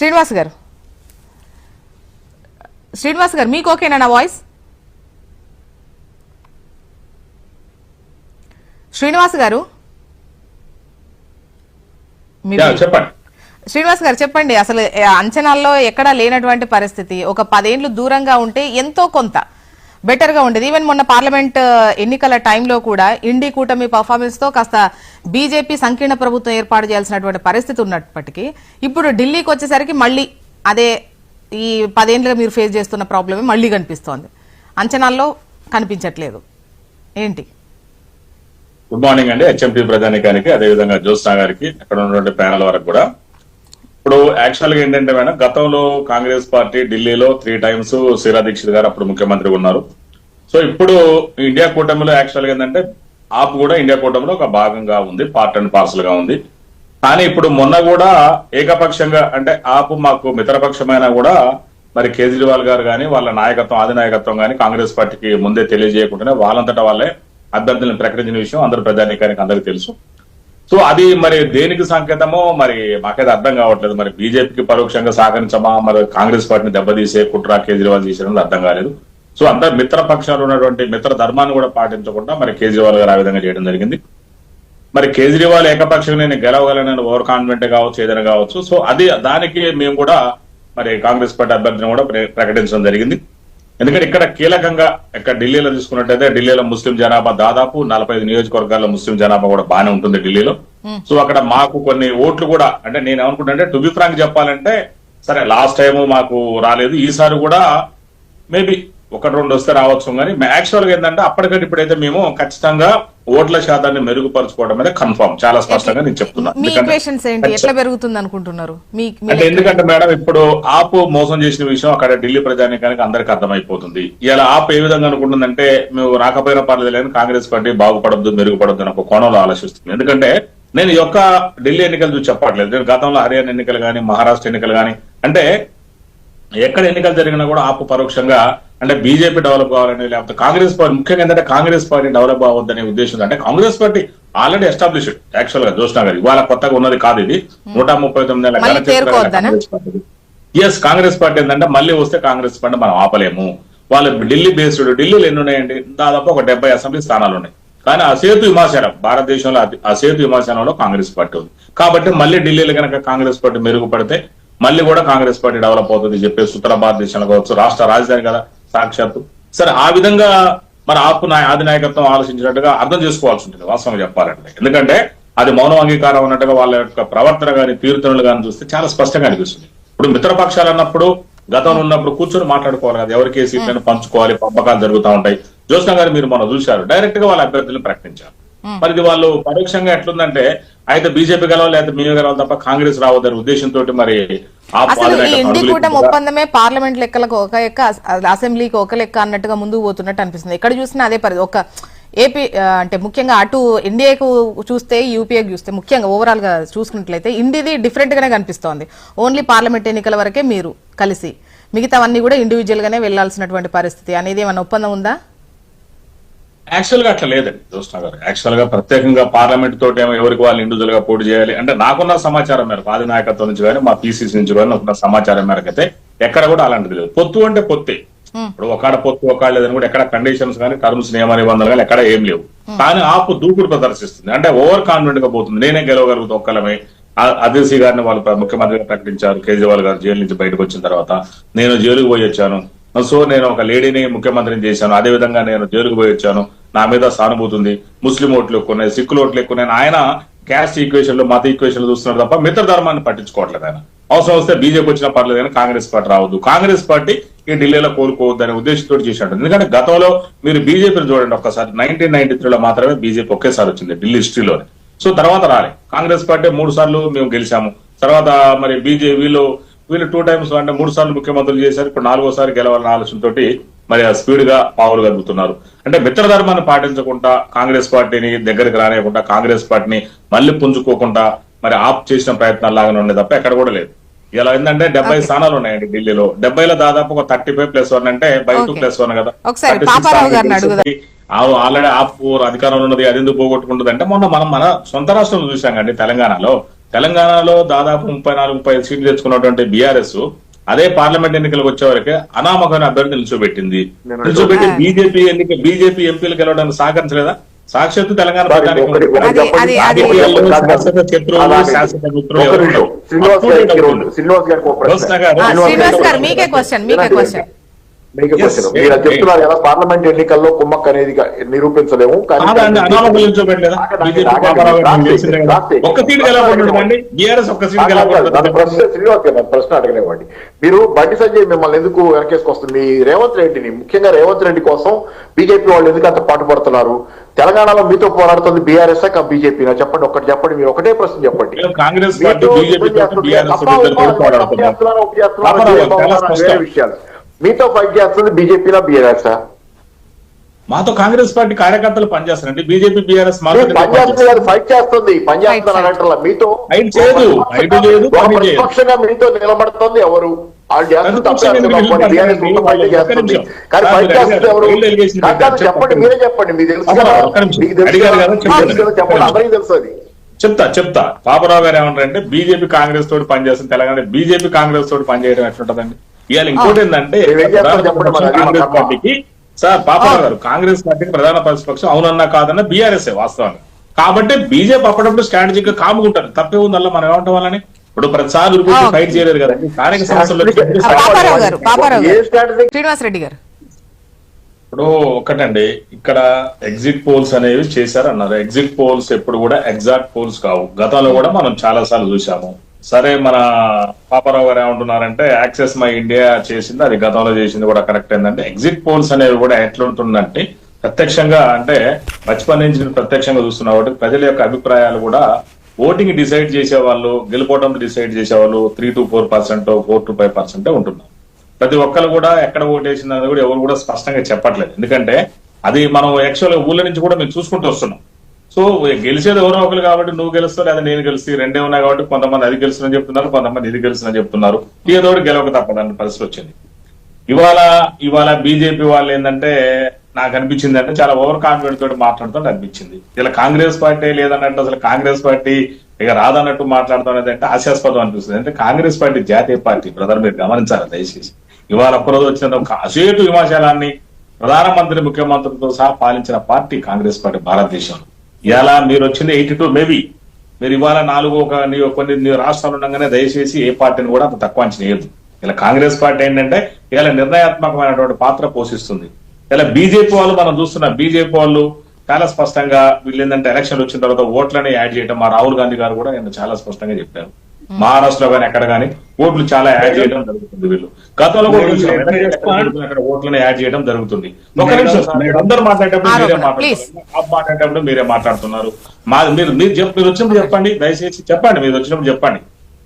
శ్రీనివాస్ గారు. శ్రీనివాస్ గారు మీకు ఓకేనా నా వాయిస్? శ్రీనివాస్ గారు? శ్రీనివాస్ గారు చెప్పండి. అసలు అంచనాల్లో ఎక్కడా లేనటువంటి పరిస్థితి. ఒక పదేండ్లు దూరంగా ఉంటే ఎంతో కొంత. బెటర్గా ఉండేది. ఈవెన్ మొన్న పార్లమెంట్ uh, ఎన్నికల టైంలో కూడా ఇండి కూటమి పర్ఫార్మెన్స్తో కాస్త బీజేపీ సంకీర్ణ ప్రభుత్వం ఏర్పాటు చేయాల్సినటువంటి పరిస్థితి ఉన్నప్పటికీ ఇప్పుడు ఢిల్లీకి వచ్చేసరికి మళ్ళీ అదే ఈ పదేండ్లుగా మీరు ఫేస్ చేస్తున్న ప్రాబ్లమే మళ్ళీ కనిపిస్తోంది. అంచనాల్లో కనిపించట్లేదు. ఏంటి? గుడ్ మార్నింగ్ అండి. హెచ్ఎంపీ ప్రధానికానికి అదేవిధంగా జ్యోత్స్నా గారికి అక్కడ ఉన్నటువంటి ప్యానల్ వరకు కూడా ఇప్పుడు యాక్చువల్గా ఏంటంటే మేడం గతంలో కాంగ్రెస్ పార్టీ ఢిల్లీలో త్రీ టైమ్స్ శీలా దీక్షిత్ గారు అప్పుడు ముఖ్యమంత్రి ఉన్నారు. సో ఇప్పుడు ఇండియా కూటమిలో యాక్చువల్గా ఏంటంటే ఆప్ కూడా ఇండియా కూటమిలో ఒక భాగంగా ఉంది పార్ట్ అండ్ పార్సల్గా ఉంది. కానీ ఇప్పుడు మొన్న కూడా ఏకపక్షంగా అంటే ఆపు మాకు మిత్రపక్షమైన కూడా మరి కేజ్రీవాల్ గారు కానీ వాళ్ళ నాయకత్వం ఆది నాయకత్వం కానీ కాంగ్రెస్ పార్టీకి ముందే తెలియజేయకుండానే వాళ్ళంతటా వాళ్ళే అభ్యర్థులను ప్రకటించిన విషయం అందరు ప్రజానీకానికి అందరికీ తెలుసు. సో అది మరి దేనికి సంకేతమో మరి మాకైతే అర్థం కావట్లేదు. మరి బీజేపీకి పరోక్షంగా సహకరించమా? మరి కాంగ్రెస్ పార్టీని దెబ్బతీసే కుట్ర కేజ్రీవాల్ చేసినది అర్థం కాలేదు. సో అందరు మిత్ర పక్షాలు ఉన్నటువంటి మిత్ర ధర్మాన్ని కూడా పాటించకుండా మరి కేజ్రీవాల్ గారు ఆ విధంగా చేయడం జరిగింది. మరి కేజ్రీవాల్ ఏకపక్షంగా నేను గెలవగలనని ఓవర్ కాన్ఫిడెంట్ కావచ్చు ఏదైనా కావచ్చు. సో అది దానికి మేము కూడా మరి కాంగ్రెస్ పార్టీ అభ్యర్థిని కూడా ప్రకటించడం జరిగింది. ఎందుకంటే ఇక్కడ కీలకంగా ఇక్కడ ఢిల్లీలో తీసుకున్నట్టయితే ఢిల్లీలో ముస్లిం జనాభా దాదాపు నలభై ఐదు నియోజకవర్గాల్లో ముస్లిం జనాభా కూడా బాగానే ఉంటుంది ఢిల్లీలో. సో అక్కడ మాకు కొన్ని ఓట్లు కూడా అంటే నేను ఏమనుకుంటే టు బి ఫ్రాంక్ చెప్పాలంటే సరే లాస్ట్ టైం మాకు రాలేదు ఈసారి కూడా మేబీ ఒకటి రెండు వస్తే రావచ్చు. కానీ యాక్చువల్గా ఏంటంటే అప్పటికంటే ఇప్పుడైతే మేము ఖచ్చితంగా ఓట్ల శాతాన్ని మెరుగుపరచుకోవడం మీద కన్ఫర్మ్ చాలా స్పష్టంగా నేను చెప్తున్నా. మీ ఎందుకంటే- ఈక్వేషన్స్ ఏంటి? ఎట్లా పెరుగుతుంది అనుకుంటున్నారు? మీ మీ అంటే ఎందుకంటే మేడం ఇప్పుడు ఆపు మోసం చేసిన విషయం అక్కడ ఢిల్లీ ప్రజానికానికి అందరికి అర్థమైపోతుంది. ఇలా ఆపు ఏ విధంగా అనుకుంటుందంటే మేము రాకపోయినా పర్లేదు కానీ కాంగ్రెస్ పార్టీ బాగుపడద్దు మెరుగుపడద్దు అని ఒక కోణంలో ఆలోచిస్తుంది. ఎందుకంటే నేను యొక్క ఢిల్లీ ఎన్నికలు చూసి చెప్పట్లేదు. నేను గతంలో హర్యానా ఎన్నికలు కానీ మహారాష్ట్ర ఎన్నికలు కానీ అంటే ఎక్కడ ఎన్నికలు జరిగినా కూడా ఆపు పరోక్షంగా అంటే బీజేపీ డెవలప్ కావాలని లేకపోతే కాంగ్రెస్ పార్టీ ముఖ్యంగా ఏంటంటే కాంగ్రెస్ పార్టీ డెవలప్ అవ్వద్దనే ఉద్దేశం అంటే కాంగ్రెస్ పార్టీ ఆల్రెడీ ఎస్టాబ్లిష్డ్ యాక్చువల్గా జోష్నా గారు. ఇవాళ కొత్తగా ఉన్నది కాదు ఇది. నూట ముప్పై తొమ్మిది. ఎస్ కాంగ్రెస్ పార్టీ ఏంటంటే మళ్ళీ వస్తే కాంగ్రెస్ పార్టీ మనం ఆపలేము. వాళ్ళు ఢిల్లీ బేస్డ్ ఢిల్లీలో ఎన్ని ఉన్నాయండి దాదాపు ఒక డెబ్బై అసెంబ్లీ స్థానాలు ఉన్నాయి. కానీ అసేతు విమర్శనం భారతదేశంలో అసేతు విమర్శనంలో కాంగ్రెస్ పార్టీ ఉంది. కాబట్టి మళ్ళీ ఢిల్లీలో కనుక కాంగ్రెస్ పార్టీ మెరుగుపడితే మళ్ళీ కూడా కాంగ్రెస్ పార్టీ డెవలప్ అవుతుంది చెప్పేసి ఉత్తర భారతదేశంలో కావచ్చు రాష్ట్ర రాజధాని కదా సాక్షాత్తు. సరే ఆ విధంగా మన ఆపు నాయ ఆది నాయకత్వం ఆలోచించినట్టుగా అర్థం చేసుకోవాల్సి ఉంటుంది వాస్తవం చెప్పాలంటే. ఎందుకంటే అది మౌనం అంగీకారం ఉన్నట్టుగా వాళ్ళ యొక్క ప్రవర్తన గాని తీరుతనులు గాని చూస్తే చాలా స్పష్టంగా అనిపిస్తుంది. ఇప్పుడు మిత్రపక్షాలు అన్నప్పుడు గతంలో ఉన్నప్పుడు కూర్చొని మాట్లాడుకోవాలి కదా ఎవరికి సీట్లను పంచుకోవాలి పంపకాలు జరుగుతూ ఉంటాయి. జ్యోత్స్న గారు మీరు మొన్న చూశారు డైరెక్ట్గా వాళ్ళ అభ్యర్థులను ప్రకటించారు. మరి ఇది వాళ్ళు పరోక్షంగా ఎట్లుందంటే అయితే బీజేపీ గెలవాలి లేదా మేమే గెలవాలి తప్ప కాంగ్రెస్ రావద్దనే ఉద్దేశంతో మరి అసలు ఈ ఇండి కూటమి? ఒప్పందమే పార్లమెంట్ లెక్కలకు ఒక లెక్క అస- అసెంబ్లీకి ఒక లెక్క అన్నట్టుగా ముందుకు పోతున్నట్టు అనిపిస్తుంది. ఎక్కడ చూసినా అదే పరిస్థితి ఒక ఏపీ అంటే ముఖ్యంగా అటు ఇండియాకు చూస్తే యూపీఏకి చూస్తే ముఖ్యంగా ఓవరాల్గా చూసుకున్నట్లయితే ఇండిది డిఫరెంట్ గానే కనిపిస్తోంది. ఓన్లీ పార్లమెంట్ ఎన్నికల వరకే మీరు కలిసి మిగతావన్నీ కూడా ఇండివిజువల్ గానే వెళ్ళాల్సినటువంటి పరిస్థితి. అనేది ఏమైనా ఒప్పందం ఉందా? యాక్చువల్గా అట్లా లేదండి జోష్నా గారు యాక్చువల్గా ప్రత్యేకంగా పార్లమెంట్ తోటి ఏమో ఎవరికి వాళ్ళు ఇండివిజువల్గా పోటీ చేయాలి. అంటే నాకున్న సమాచారం మేరకు ఆది నాయకత్వం నుంచి కానీ మా పీసీసీ నుంచి కానీ నాకున్న సమాచారం మేరకు అయితే ఎక్కడ కూడా అలాంటిది లేదు. పొత్తు అంటే పొత్తే. ఇప్పుడు ఒకాడ పొత్తు ఒకాడ లేదని కూడా ఎక్కడ కండిషన్స్ కానీ టర్మ్స్ నియమ నిబంధనలు కానీ ఎక్కడ ఏం లేవు. కానీ ఆపు దూకుడు ప్రదర్శిస్తుంది. అంటే ఓవర్ కాన్ఫిడెంట్గా పోతుంది. నేనే గెలవగలుగుతా ఒక్కలమే అదిల్సీ గారిని వాళ్ళు ముఖ్యమంత్రిగా ప్రకటించారు. కేజ్రీవాల్ గారు జైలు నుంచి బయటకు వచ్చిన తర్వాత. నేను జైలుకు పోయి వచ్చాను. సో నేను ఒక లేడీని ముఖ్యమంత్రిని చేశాను. అదే విధంగా నేను జైలుకు పోయి వచ్చాను. నా మీద సానుభూతి ఉంది. ముస్లిం ఓట్లు ఎక్కువ సిక్కులు ఓట్లు ఎక్కువ ఆయన క్యాస్ట్ ఈక్వేషన్ మత ఈక్వేషన్ చూస్తున్నారు తప్ప మిత్ర ధర్మాన్ని పట్టించుకోవట్లేదు ఆయన. అవసరం వస్తే బీజేపీ వచ్చినా పర్లేదు కానీ కాంగ్రెస్ పార్టీ రావద్దు. కాంగ్రెస్ పార్టీ ఈ ఢిల్లీలో కోరుకోవద్దు అనే ఉద్దేశంతో చేసినట్టు ఎందుకంటే గతంలో మీరు బీజేపీని చూడండి ఒక్కసారి నైన్టీన్ నైన్టీ త్రీలో మాత్రమే బీజేపీ ఒకేసారి వచ్చింది ఢిల్లీ హిస్టరీలోనే. సో తర్వాత రాలే. కాంగ్రెస్ పార్టీ మూడు సార్లు మేము గెలిచాము. తర్వాత మరి బీజేపీ వీళ్ళు టూ టైమ్స్ అంటే మూడు సార్లు ముఖ్యమంత్రులు చేశారు. ఇప్పుడు నాలుగోసారి గెలవాలన్న ఆలోచనతోటి మరి ఆ స్పీడ్గా పావులు కలుగుతున్నారు అంటే మిత్రధర్మాన్ని పాటించకుండా కాంగ్రెస్ పార్టీని దగ్గరికి రానియకుండా కాంగ్రెస్ పార్టీని మళ్ళీ పుంజుకోకుండా మరి ఆప్ చేసిన ప్రయత్నాలు లాగానే ఉండే తప్ప ఎక్కడ కూడా లేదు. ఇలా ఏంటంటే డెబ్బై స్థానాలు ఉన్నాయండి ఢిల్లీలో. డెబ్బైలో దాదాపు ఒక థర్టీ ఫైవ్ ప్లస్ వన్ అంటే బై టూ. ప్లస్ వన్ కదా. ఒకసారి 36 పాపారావు గారిని స్థానాలు అడుగుదాం. గెలిచి ఆల్రెడీ ఆప్ అధికారంలో ఉన్నది అది ఎందుకు పోగొట్టుకుంటుంది అంటే మొన్న మనం మన సొంత రాష్ట్రంలో చూసాం కండి తెలంగాణలో. తెలంగాణలో దాదాపు ముప్పై నాలుగు ముప్పై ఐదు సీట్లు తెచ్చుకున్నటువంటి బీఆర్ఎస్ అదే పార్లమెంట్ ఎన్నికలకు వచ్చే వరకే అనామకమైన అభ్యర్థి నిల్చోబెట్టింది నిల్చోబెట్టి. బీజేపీ ఎన్నిక బీజేపీ ఎంపీలు గెలవడానికి సహకరించలేదా? సాక్షాత్తు తెలంగాణ ప్రజానికి మీకే క్వశ్చన్. మీకే క్వశ్చన్ మీకే క్వశ్చన్ మీరు. చెప్తున్నారు కదా పార్లమెంట్ ఎన్నికల్లో కుమ్మక్ అనేది నిరూపించలేము. ప్రశ్న అడగనివ్వండి. మీరు బండి సంజయ్ మిమ్మల్ని ఎందుకు వెనకేసుకొస్తుంది మీ రేవంత్ రెడ్డిని ముఖ్యంగా రేవంత్ రెడ్డి కోసం బీజేపీ వాళ్ళు ఎందుకు అంత పాటుపడుతున్నారు? తెలంగాణలో మీతో పోరాడుతుంది బీఆర్ఎస్ బీజేపీ చెప్పండి ఒకటి చెప్పండి మీరు ఒకటే ప్రశ్న చెప్పండి. కాంగ్రెస్ పార్టీ బీజేపీ విషయాలు. మీతో ఫైట్ చేస్తుంది బీజేపీనా బీఆర్ఎస్ మాతో కాంగ్రెస్ పార్టీ కార్యకర్తలు పనిచేస్తారండి. బీజేపీ బీఆర్ఎస్ ఫైట్ చేస్తుంది. అంటారా? మీతో? చేయదు. చేయదు. ప్రతిపక్షంగా మీతో నిలబడుతుంది ఎవరు. చెప్పండి. మీరే చెప్పండి. మీకు తెలుసు చెప్పండి. తెలుసు కదా, చెప్పండి. అందరికీ తెలుసు అది. చెప్తా చెప్తా. పాపరావు గారు ఏమంటారంటే బీజేపీ కాంగ్రెస్ తోటి పనిచేస్తుంది. తెలంగాణ బీజేపీ కాంగ్రెస్ తోటి పనిచేయడం ఎట్లుంటదండి? ఇవాళ ఇంకోటి ఏంటంటే కాంగ్రెస్. పార్టీకి సార్ పాపరావు గారు కాంగ్రెస్ పార్టీకి ప్రధాన ప్రతిపక్షం అవునన్నా కాదన్నా బీఆర్ఎస్ వాస్తవాన్ని కాబట్టి బీజేపీ అప్పుడప్పుడు స్ట్రాటజిక్గా కాముకుంటారు. తప్పే ఉందల్లా మనం ఏమంటాం వాళ్ళని? ఇప్పుడు ప్రతిసారి ఫైట్ చేయలేరు కదండి. స్థానిక సంస్థల్లో ఆ, పాపారావు గారు, పాపారావు ఏ గారు. స్ట్రాటజీ శ్రీనివాస్ రెడ్డి గారు. ఇప్పుడు ఒకటండి ఇక్కడ ఎగ్జిట్ పోల్స్ అనేవి చేశారు అన్నారు ఎగ్జిట్ పోల్స్ ఎప్పుడు కూడా ఎగ్జాక్ట్ పోల్స్ కావు. గతంలో కూడా మనం చాలా సార్లు చూసాము సరే మన పాపారావు గారు ఏమంటున్నారంటే యాక్సెస్ మై ఇండియా చేసింది అది గతంలో చేసింది కూడా కరెక్ట్ ఏంటంటే ఎగ్జిట్ పోల్స్ అనేవి కూడా ఎట్లుంటుందంటే ప్రత్యక్షంగా అంటే బచ్పన్ నుంచి ప్రత్యక్షంగా చూస్తున్నా కాబట్టి ప్రజల యొక్క అభిప్రాయాలు కూడా ఓటింగ్ డిసైడ్ చేసే వాళ్ళు గెలుపోవడం డిసైడ్ చేసే వాళ్ళు three to four percent four to five percent ఉంటున్నారు ప్రతి ఒక్కరు కూడా ఎక్కడ ఓటేసిందని కూడా ఎవరు కూడా స్పష్టంగా చెప్పట్లేదు. ఎందుకంటే అది మనం యాక్చువల్ ఊళ్ళ నుంచి కూడా మేము చూసుకుంటూ వస్తున్నాం. సో గెలిచేది ఎవరో ఒకరు కాబట్టి నువ్వు గెలుస్తావు లేదా నేను గెలిచి రెండే ఉన్నాయి కాబట్టి కొంతమంది అది గెలుస్తుందని చెప్తున్నారు కొంతమంది ఇది గెలుస్తుందని చెప్తున్నారు. ఏదోటి గెలవక తప్పదని పరిస్థితి వచ్చింది. ఇవాళ ఇవాళ బీజేపీ వాళ్ళు ఏంటంటే నాకు అనిపించింది అంటే చాలా ఓవర్ కాన్ఫిడెంట్ తోటి మాట్లాడుతుంటే అనిపించింది. ఇలా కాంగ్రెస్ పార్టీ లేదన్నట్టు అసలు కాంగ్రెస్ పార్టీ ఇక రాదన్నట్టు మాట్లాడుతున్నది అంటే హాస్యాస్పదం అనిపిస్తుంది. అంటే కాంగ్రెస్ పార్టీ జాతీయ పార్టీ బ్రదర్ మీరు గమనించాలి దయచేసి? ఇవాళ ఒక్కరోజు వచ్చిన ఒక అసేటు విమర్శనాన్ని ప్రధానమంత్రి ముఖ్యమంత్రితో సహా పాలించిన పార్టీ కాంగ్రెస్ పార్టీ భారతదేశంలో. ఇలా మీరు వచ్చింది ఎయిటీ టూ మేబీ. మీరు ఇవాళ నాలుగు ఒక కొన్ని రాష్ట్రాలు ఉండగానే దయచేసి ఏ పార్టీని కూడా అంత తక్కువ అంచనేయద్దు ఇలా కాంగ్రెస్ పార్టీ ఏంటంటే ఇలా నిర్ణయాత్మకమైనటువంటి పాత్ర పోషిస్తుంది. ఇలా బీజేపీ వాళ్ళు మనం చూస్తున్న బీజేపీ వాళ్ళు చాలా స్పష్టంగా వీళ్ళు ఏంటంటే ఎలక్షన్ వచ్చిన తర్వాత ఓట్లనే యాడ్ చేయడం మా రాహుల్ గాంధీ గారు కూడా నేను చాలా స్పష్టంగా చెప్పారు. మహారాష్ట్రలో కానీ ఎక్కడ కానీ ఓట్లు చాలా యాడ్ చేయడం జరుగుతుంది వీళ్ళు. గతంలో కూడా అక్కడ ఓట్లను యాడ్ చేయడం జరుగుతుంది. ఒక నిమిషం అందరు మాట్లాడేటప్పుడు మీరే. మాట్లాడుతున్నారు మాట్లాడేటప్పుడు మీరే మాట్లాడుతున్నారు. మా మీరు మీరు మీరు వచ్చినప్పుడు చెప్పండి. దయచేసి చెప్పండి. మీరు వచ్చినప్పుడు చెప్పండి.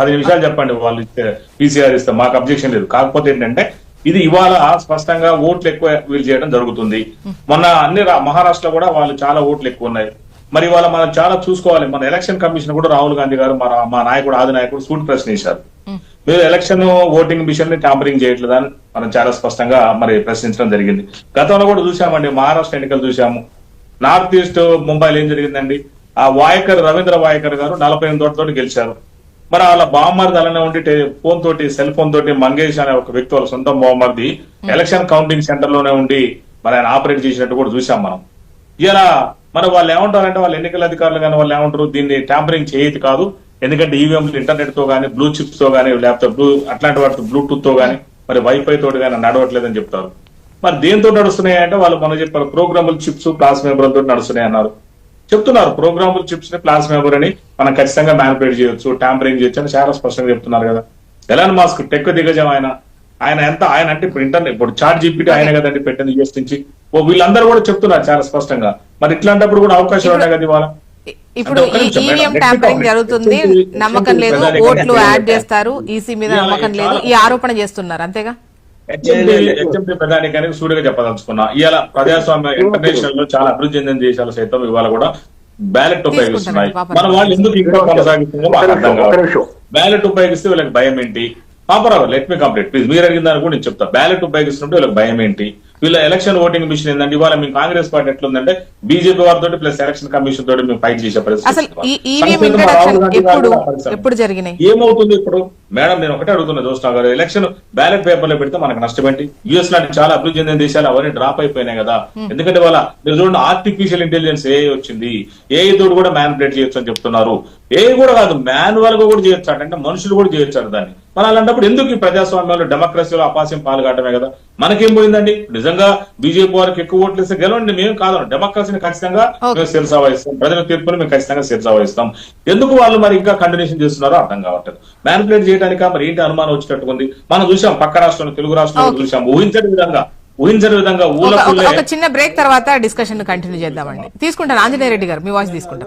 పది నిమిషాలు చెప్పండి. వాళ్ళు పీసీఆర్ ఇస్తే మాకు అబ్జెక్షన్ లేదు. కాకపోతే ఏంటంటే ఇది ఇవాళ స్పష్టంగా ఓట్లు ఎక్కువ వీళ్ళు చేయడం జరుగుతుంది. మొన్న అన్ని రా- మహారాష్ట్రలో కూడా వాళ్ళు చాలా ఓట్లు ఎక్కువ ఉన్నాయి. మరి ఇవాళ మనం చాలా చూసుకోవాలి. మన ఎలక్షన్ కమిషన్ కూడా రాహుల్ గాంధీ గారు మన మా నాయకుడు ఆది నాయకుడు సూట్ ప్రశ్న వేశారు మీరు ఎలక్షన్ ఓటింగ్ మిషన్ని ట్యాంపరింగ్ చేయట్లేదని మనం చాలా స్పష్టంగా మరి ప్రశ్నించడం జరిగింది. గతంలో కూడా చూసామండి మహారాష్ట్ర ఎన్నికలు చూసాము నార్త్ ఈస్ట్ ముంబైలో ఏం జరిగిందండి? ఆ వాయకర్ రవీంద్ర వాయకర్ గారు నలభై ఎనిమిది ఓట్లతో గెలిచారు. మరి వాళ్ళ బామ్మర్ది అలానే ఉండి టే- ఫోన్ తోటి సెల్ ఫోన్ తోటి మంగేష్ అనే ఒక వ్యక్తి వాళ్ళ సొంత బామ్మర్ది ఎలక్షన్ కౌంటింగ్ సెంటర్లోనే ఉండి మరి ఆయన ఆపరేట్ చేసినట్టు కూడా చూసాం మనం. ఇలా మరి వాళ్ళు ఏమంటారంటే వాళ్ళు ఎన్నికల అధికారులు కానీ వాళ్ళు ఏమంటారు? దీన్ని ట్యాంపరింగ్ చేయదు కాదు. ఎందుకంటే ఈవీఎంలు ఇంటర్నెట్తో కానీ బ్లూ చిప్స్తో కానీ లేకపోతే బ్లూ అట్లాంటి వాటితో బ్లూటూత్తో కానీ మరి వైఫై తోటి కానీ నడవట్లేదని చెప్తారు. మరి దేంతో నడుస్తున్నాయి అంటే వాళ్ళు మనం చెప్పారు ప్రోగ్రాములు చిప్స్ క్లాస్ మెంబర్ తోటి నడుస్తున్నాయి అన్నారు. చెప్తున్నారు ప్రోగ్రాములు చిప్స్ని క్లాస్ మెంబర్ అని మనం ఖచ్చితంగా మ్యానిపులేట్ చేయొచ్చు ట్యాంపరింగ్ చేయొచ్చు అని చాలా స్పష్టంగా చెప్తున్నారు కదా. ఎలాన్ మాస్క్ టెక్ దిగజం ఆయన ఆయన ఎంత ఆయన అంటే ఇప్పుడు ఇంటర్నెట్ ఇప్పుడు చాట్ జీపీటీ ఆయన కదండి పెట్టింది యూఎస్ నుంచి. ఓ వీళ్ళందరూ కూడా చెప్తున్నారు చాలా స్పష్టంగా. మరి ఇట్లాంటప్పుడు కూడా అవకాశాలు ఉన్నాయి కదా ఇవాళ? ఇప్పుడు ఈవీఎం ట్యాంపరింగ్. జరుగుతుంది. నమ్మకం లేదు. ప్రధాని ఓట్లు యాడ్ చేస్తారు. ఈసీ మీద ఇలా నమ్మకం లేదు. చాలా- ఈ ఆరోపణ చేస్తున్నారు. అంతేగా? హెచ్ఎండి ప్రధానికానికి సూటిగా చెప్పదలుచుకున్నా. ఇవాళ ప్రజాస్వామ్య ఇంటర్నేషనల్లో చాలా అభివృద్ధి చెందిన దేశాలు సైతం ఇవాళ కూడా బ్యాలెట్ ఉపయోగిస్తున్నాయి. మన వాళ్ళు ఎందుకు ఇంకా కొనసాగిస్తుందో మాకు అర్థం. బ్యాలెట్ ఉపయోగిస్తే వీళ్ళకి భయం ఏంటి? Paparao let me complete please మీరు అడిగిన దాన్ని కూడా నేను చెప్తా. బ్యాలెట్ ఉపయోగిస్తున్నప్పుడు వీళ్ళకి భయం ఏంటి? వీళ్ళ ఎలక్షన్ ఓటింగ్ మిషన్ ఏంటంటే ఇవాళ మీ కాంగ్రెస్ పార్టీ ఎట్లుందంటే బీజేపీ వారితో ప్లస్ ఎలక్షన్ కమిషన్ తోటి మేము ఫైట్ చేసే పరిస్థితి ఏమవుతుంది ఇప్పుడు? మేడం నేను ఒకటే అడుగుతున్నా జోస్నా గారు. ఎలక్షన్ బ్యాలెట్ పేపర్లో పెడితే మనకు నష్టం ఏంటి? యుఎస్ లాంటి చాలా అభివృద్ధి చెందిన దేశాలు అవన్నీ డ్రాప్ అయిపోయినాయి కదా. ఎందుకంటే వాళ్ళ మీరు చూడండి ఆర్టిఫిషియల్ ఇంటెలిజెన్స్ ఏ వచ్చింది. ఏ తోటి కూడా మ్యానిపులేట్ చేయొచ్చు అని చెప్తున్నారు. ఏ కూడా కాదు మాన్యువల్గా కూడా చేయొచ్చు అట. మనుషులు కూడా చేయొచ్చు అట దాన్ని. మరి అలాంటప్పుడు ఎందుకు ఈ ప్రజాస్వామ్యంలో డెమోక్రసీలో అపాస్యం పాల్గొనడమే కదా? మనకేం పోయిందండి? నిజంగా బీజేపీ వారికి ఎక్కువ ఓట్లు ఇస్తే గెలవండి మేము కాదు డెమోక్రసీని ఖచ్చితంగా. మేము శిరసా వహిస్తాం ప్రజల తీర్పుని మేము ఖచ్చితంగా శిరసా వహిస్తాం ఎందుకు వాళ్ళు మరి ఇంకా కంటిన్యూషన్ చేస్తున్నారో అర్థం కావట్లేదు. మ్యానిపులేట్ చేయడానిక మరి ఏంటి అనుమానం వచ్చేటట్టు ఉంది? మనం చూసాం పక్క రాష్ట్రంలో తెలుగు రాష్ట్రంలో. చూసాం. ఊహించని విధంగా ఊహించని విధంగా ఊళ్ళ ఒక- చిన్న బ్రేక్ తర్వాత డిస్కషన్ కంటిన్యూ చేద్దామండి. తీసుకుంటాను ఆంజనేయ రెడ్డి గారు మీ వాయిస్ తీసుకుంటా